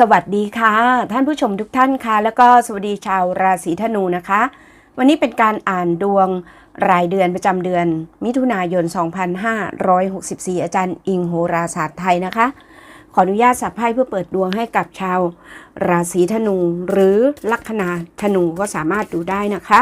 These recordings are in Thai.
สวัสดีค่ะ ท่านผู้ชมทุกท่านค่ะ แล้วก็สวัสดีชาวราศีธนูนะคะ วันนี้เป็นการอ่านดวงรายเดือนประจำเดือน มิถุนายน 2564 อาจารย์อิงโหราศาสตร์ไทยนะคะ ขออนุญาตสับไพ่เพื่อเปิดดวงให้กับชาวราศีธนู หรือลัคนาธนูก็สามารถดูได้นะคะ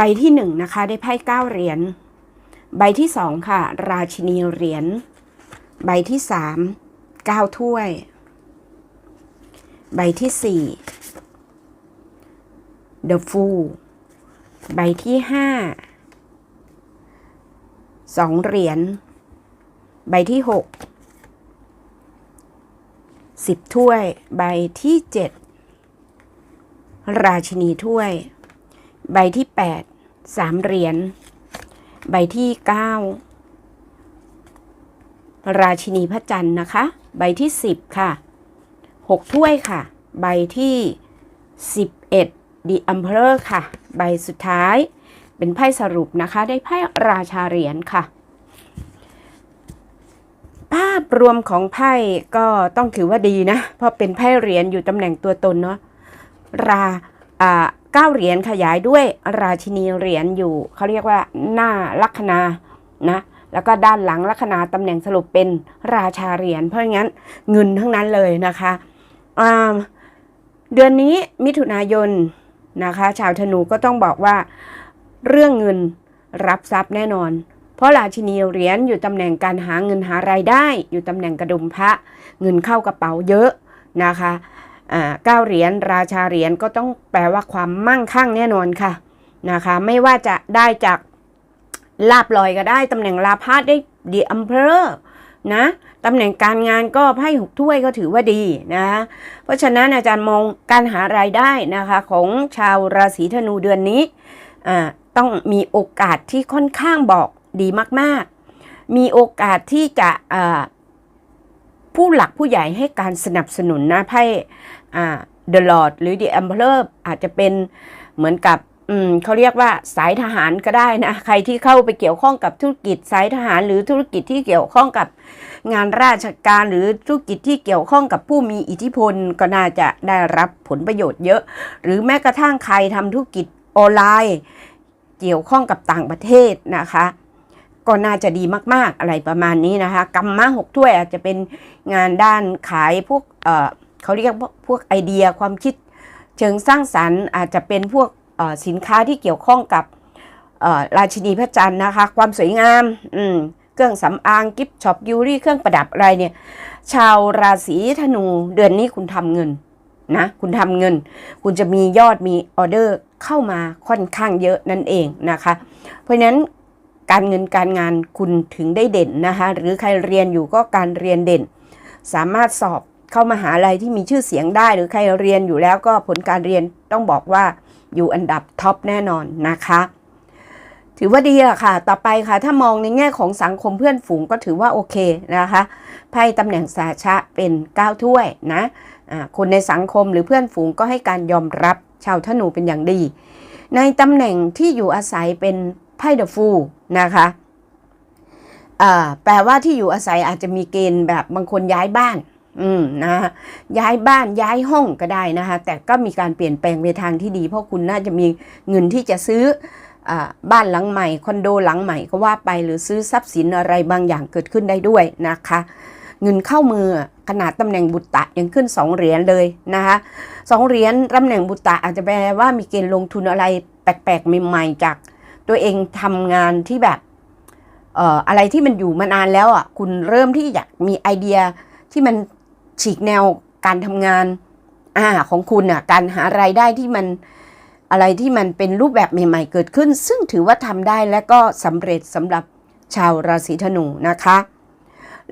ใบที่หนึ่งนะคะได้ไพ่เก้าเหรียญ ใบที่สองค่ะ ราชินีเหรียญ ใบที่สามเก้าถ้วย ใบที่สี่ The Fool ใบที่ห้าสองเหรียญ ใบที่หกสิบถ้วย ใบที่เจ็ดราชินีถ้วย ใบที่แปด สามเหรียญใบที่เก้าราชินีพระจันทร์นะคะ ใบที่สิบค่ะหกถ้วยค่ะ ใบที่สิบเอ็ด The Emperor ค่ะ ใบสุดท้ายเป็นไพ่สรุปนะคะ ได้ไพ่ราชาเหรียญค่ะ ภาพรวมของไพ่ก็ต้องถือว่าดีนะ เพราะเป็นไพ่เหรียญอยู่ตำแหน่งตัวตนเนาะราอ่า เก้าเหรียญขยายด้วยราชินีเหรียญอยู่ เขาเรียกว่าหน้าลัคนานะแล้วก็ด้านหลังลัคนาตำแหน่งสรุปเป็นราชาเหรียญเพราะงั้นเงินทั้งนั้นเลยนะคะเดือนนี้มิถุนายนนะคะ ชาวธนูก็ต้องบอกว่าเรื่องเงินรับทรัพย์แน่นอน เพราะราชินีเหรียญอยู่ตำแหน่งการหาเงินหารายได้ อยู่ตำแหน่งกระดุมพระ เงินเข้ากระเป๋าเยอะนะคะ เก้าเหรียญราชาเหรียญก็ต้องแปลว่าความมั่งคั่งแน่นอนค่ะนะคะไม่ว่าจะได้จากลาบลอยก็ได้ตำแหน่งลาพาดได้ดีอัมเพอร์นะตำแหน่งการงานก็ไพ่หกถ้วยก็ถือว่าดีนะเพราะฉะนั้นอาจารย์มองการหารายได้นะคะของชาวราศีธนูเดือนนี้ต้องมีโอกาสที่ค่อนข้างบอกดีมาก ๆ มีโอกาสที่จะ ผู้หลักผู้ใหญ่ให้การสนับสนุนนะไพ่อ่า The Lord หรือ The Emperor อาจจะเป็นเหมือนกับเขาเรียกว่าสายทหารก็ได้นะ ใครที่เข้าไปเกี่ยวข้องกับธุรกิจสายทหาร หรือธุรกิจที่เกี่ยวข้องกับงานราชการหรือธุรกิจที่เกี่ยวข้องกับผู้มีอิทธิพลก็น่าจะได้รับผลประโยชน์เยอะ หรือแม้กระทั่งใครทำธุรกิจออนไลน์ เกี่ยวข้องกับต่างประเทศนะคะ ก็น่าจะดีมากๆอะไรประมาณนี้นะคะกรรมะหกถ้วยอาจจะเป็นงานด้านขายพวกเเขาเรียกพวกไอเดียความคิดเชิงสร้างสรรค์ อาจจะเป็นพวกสินค้าที่เกี่ยวข้องกับราชินีพระจันทร์นะคะ ความสวยงามอืมเครื่องสำอางกิฟต์ช็อปยูรี่เครื่องประดับอะไรเนี่ย ชาวราศีธนูเดือนนี้คุณทำเงินนะคุณทำเงิน คุณจะมียอดมีออเดอร์เข้ามาค่อนข้างเยอะนั่นเองนะคะ เพราะนั้น การเงินการงานคุณถึงได้เด่นนะคะ หรือใครเรียนอยู่ก็การเรียนเด่น สามารถสอบเข้ามาหาลัยที่มีชื่อเสียงได้ หรือใครเรียนอยู่แล้วก็ผลการเรียนต้องบอกว่าอยู่อันดับท็อปแน่นอนนะคะ ถือว่าดีอะค่ะ ต่อไปค่ะ ถ้ามองในแง่ของสังคมเพื่อนฝูงก็ถือว่าโอเคนะคะไพ่ตำแหน่งสาชะเป็น9ถ้วยนะอ่าคนในสังคมหรือเพื่อนฝูงก็ให้การยอมรับชาวธนูเป็นอย่างดี ในตำแหน่งที่อยู่อาศัยเป็น ไพ่เดอะฟูนะคะแปลว่าที่อยู่อาศัยอาจจะมีเกณฑ์แบบบางคนย้ายบ้าน อืมนะย้ายบ้านย้ายห้องก็ได้นะคะ แต่ก็มีการเปลี่ยนแปลงไปทางที่ดี เพราะคุณน่าจะมีเงินที่จะซื้ออบ้านหลังใหม่ คอนโดหลังใหม่ก็ว่าไปหรือซื้อทรัพย์สินอะไรบางอย่างเกิดขึ้นได้ด้วยนะคะ เงินเข้ามือขนาดตำแหน่งบุตตะยังขึ้นสองเหรียญเลยนะคะสองเหรียญตำแหน่งบุตตะอาจจะแปลว่ามีเกณฑ์ลงทุนอะไรแปลกๆใหม่ๆจาก ตัวเองทำงานที่แบบเอ่ออะไรที่มันอยู่มานานแล้วอะคุณเริ่มที่อยากมีไอเดียที่มันฉีกแนวการทำงานอ่าของคุณอะการหารายได้ที่มันอะไรที่มันเป็นรูปแบบใหม่ๆ เกิดขึ้น ซึ่งถือว่าทำได้และก็สำเร็จสำหรับชาวราศีธนูนะคะ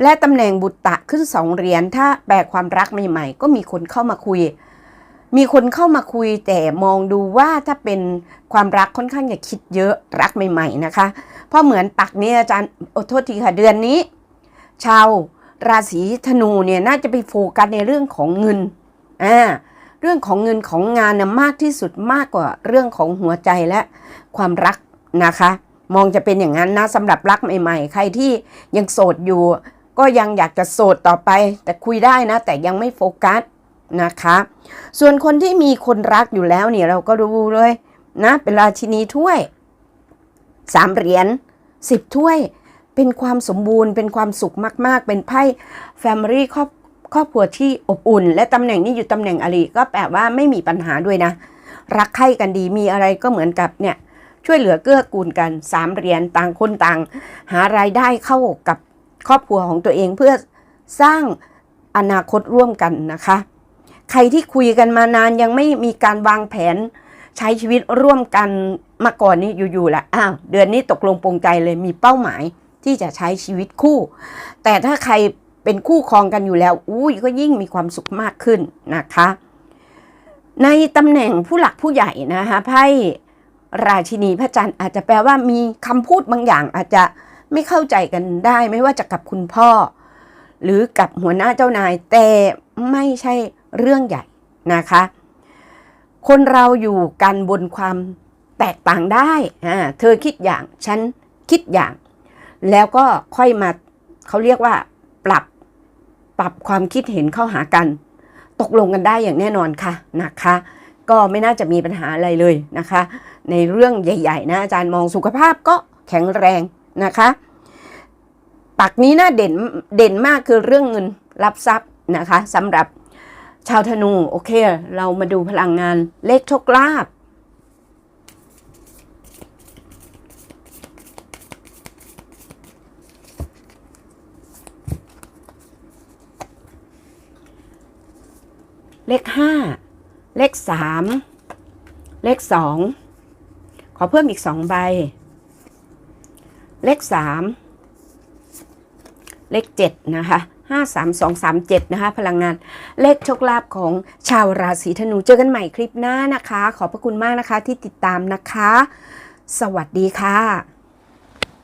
และตำแหน่งบุตตะขึ้นสองเหรียญถ้าแปลความรักใหม่ๆ ก็มีคนเข้ามาคุย มีคนเข้ามาคุยแต่มองดูว่าถ้าเป็นความรักค่อนข้างอย่าคิดเยอะรักใหม่ ๆนะคะ เพราะเหมือนปักนี้อาจารย์โอโทษทีค่ะเดือนนี้ ชาวราศีธนูเนี่ยน่าจะไปโฟกัสในเรื่องของเงินอ่าเรื่องของเงินของงานนะมากที่สุดมากกว่าเรื่องของหัวใจและความรักนะคะ มองจะเป็นอย่างนั้นนะสำหรับรักใหม่ ๆ ใครที่ยังโสดอยู่ ก็ยังอยากจะโสดต่อไป แต่คุยได้นะ แต่ยังไม่โฟกัส นะคะ ส่วนคนที่มีคนรักอยู่แล้วเนี่ยเราก็รู้เลยนะ เป็นราชินีถ้วยสามเหรียญสิบถ้วย เป็นความสมบูรณ์ เป็นความสุขมาก ๆ เป็นไพ่ Family ครอบครอบครัวที่อบอุ่น และตำแหน่งนี้อยู่ตำแหน่งอริก็แปลว่าไม่มีปัญหาด้วยนะ รักใคร่กันดีมีอะไรก็เหมือนกับเนี่ยช่วยเหลือเกื้อกูลกันสามเหรียญต่างคนต่าง หารายได้เข้ากับครอบครัวของตัวเองเพื่อสร้างอนาคตร่วมกันนะคะ ใครที่คุยกันมานานยังไม่มีการวางแผน ใช้ชีวิตร่วมกันมาก่อนนี้อยู่ๆแหละอ้าวเดือนนี้ตกลงปรงใจเลยมีเป้าหมายที่จะใช้ชีวิตคู่ แต่ถ้าใครเป็นคู่ครองกันอยู่แล้วอุ้ยก็ยิ่งมีความสุขมากขึ้นนะคะ ในตำแหน่งผู้หลักผู้ใหญ่นะคะไพ่ราชินีพระจันทร์อาจจะแปลว่ามีคำพูดบางอย่างอาจจะไม่เข้าใจกันได้ไม่ว่าจะกับคุณพ่อ หรือกับหัวหน้าเจ้านายแต่ไม่ใช่ เรื่องใหญ่นะคะ คนเราอยู่กันบนความแตกต่างได้อ่าเธอคิดอย่าง ฉันคิดอย่าง แล้วก็ค่อยมาเขาเรียกว่า ปรับปรับความคิดเห็นเข้าหากัน ตกลงกันได้อย่างแน่นอนค่ะนะคะ ก็ไม่น่าจะมีปัญหาอะไรเลยนะคะ ในเรื่องใหญ่ ๆ นะอาจารย์มองสุขภาพก็แข็งแรงนะคะปักนี้น่าเด่นเด่นมากคือเรื่องเงินรับทรัพย์นะคะสำหรับ ชาวธนูโอเค เรามาดูพลังงานเลขโชคลาภเลขห้าเลขสามเลขสองขอเพิ่มอีกสองใบ เลขสามเลขเจ็ดนะคะ ห้าสามสองสามเจ็ดนะคะ พลังงานเลขโชคลาภของชาวราศีธนู เจอกันใหม่คลิปหน้านะคะ ขอบพระคุณมากนะคะที่ติดตามนะคะ สวัสดีค่ะ